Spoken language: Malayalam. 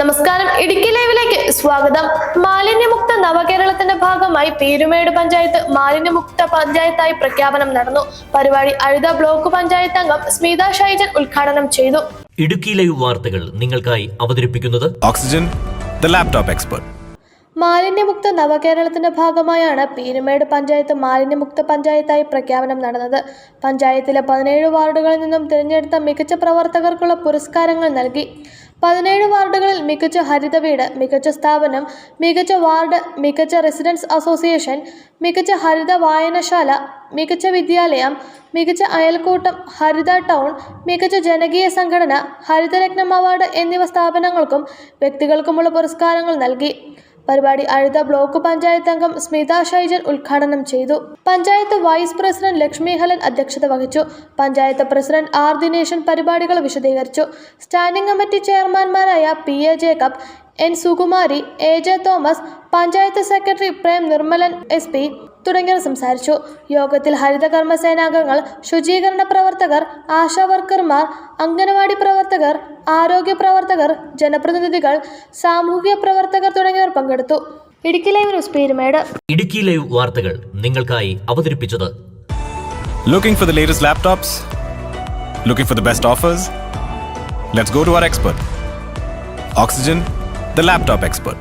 നമസ്കാരം. ഇടുക്കി ലൈവിലേക്ക് സ്വാഗതം. മാലിന്യമുക്ത നവകേരളത്തിന്റെ ഭാഗമായി പീരുമേട് പഞ്ചായത്ത് മാലിന്യമുക്ത പഞ്ചായത്തായി പ്രഖ്യാപനം നടന്നു. പരിപാടി അഴുത ബ്ലോക്ക് പഞ്ചായത്ത് അംഗം സ്മിത ഷൈജൻ ഉദ്ഘാടനം ചെയ്തു. ഇടുക്കി ലൈവ് വാർത്തകൾ നിങ്ങൾക്കായി അവതരിപ്പിക്കുന്നത് ഓക്സിജൻ ദ ലാപ്ടോപ്പ് എക്സ്പെർട്ട് മാലിന്യമുക്ത നവകേരളത്തിന്റെ ഭാഗമായാണ് പീരുമേട് പഞ്ചായത്ത് മാലിന്യമുക്ത പഞ്ചായത്തായി പ്രഖ്യാപനം നടന്നത്. പഞ്ചായത്തിലെ പതിനേഴ് വാർഡുകളിൽ നിന്നും തിരഞ്ഞെടുത്ത മികച്ച പ്രവർത്തകർക്കുള്ള പുരസ്കാരങ്ങൾ നൽകി. പതിനേഴ് വാർഡുകളിൽ മികച്ച ഹരിത വീട് മികച്ച സ്ഥാപനം മികച്ച വാർഡ് മികച്ച റെസിഡൻസ് അസോസിയേഷൻ മികച്ച ഹരിത വായനശാല മികച്ച വിദ്യാലയം മികച്ച അയൽക്കൂട്ടം ഹരിത ടൗൺ മികച്ച ജനകീയ സംഘടന ഹരിതരത്നം അവാർഡ് എന്നിവ സ്ഥാപനങ്ങൾക്കും വ്യക്തികൾക്കുമുള്ള പുരസ്കാരങ്ങൾ നൽകി. പരിപാടി അഴുത ബ്ലോക്ക് പഞ്ചായത്ത് അംഗം സ്മിത ഷൈജൻ ഉദ്ഘാടനം ചെയ്തു. പഞ്ചായത്ത് വൈസ് പ്രസിഡന്റ് ലക്ഷ്മി ഹലൻ അധ്യക്ഷത വഹിച്ചു. പഞ്ചായത്ത് പ്രസിഡന്റ് ആർ ദിനേശൻ പരിപാടികൾ വിശദീകരിച്ചു. Standing committee ചെയർമാൻമാരായ P A Jacob N Sukumari A J Thomas panchayat secretary Prem Nirmalan S P തുടങ്ങിയവർ സംസാരിച്ചു. യോഗത്തിൽ ഹരിതകർമ്മ സേനാംഗങ്ങൾ ശുചീകരണ പ്രവർത്തകർ ആശാ വർക്കർമാർ അംഗനവാടി പ്രവർത്തകർ ആരോഗ്യ പ്രവർത്തകർ ജനപ്രതിനിധികൾ സാമൂഹിക പ്രവർത്തകർ തുടങ്ങിയവർ പങ്കെടുത്തു. Idukki live news Peerumedu. Idukki live വാർത്തകൾ നിങ്ങൾക്കായി അവതരിപ്പിച്ചത് looking for the latest laptops looking for the best offers let's go to our expert Oxygen, the laptop expert.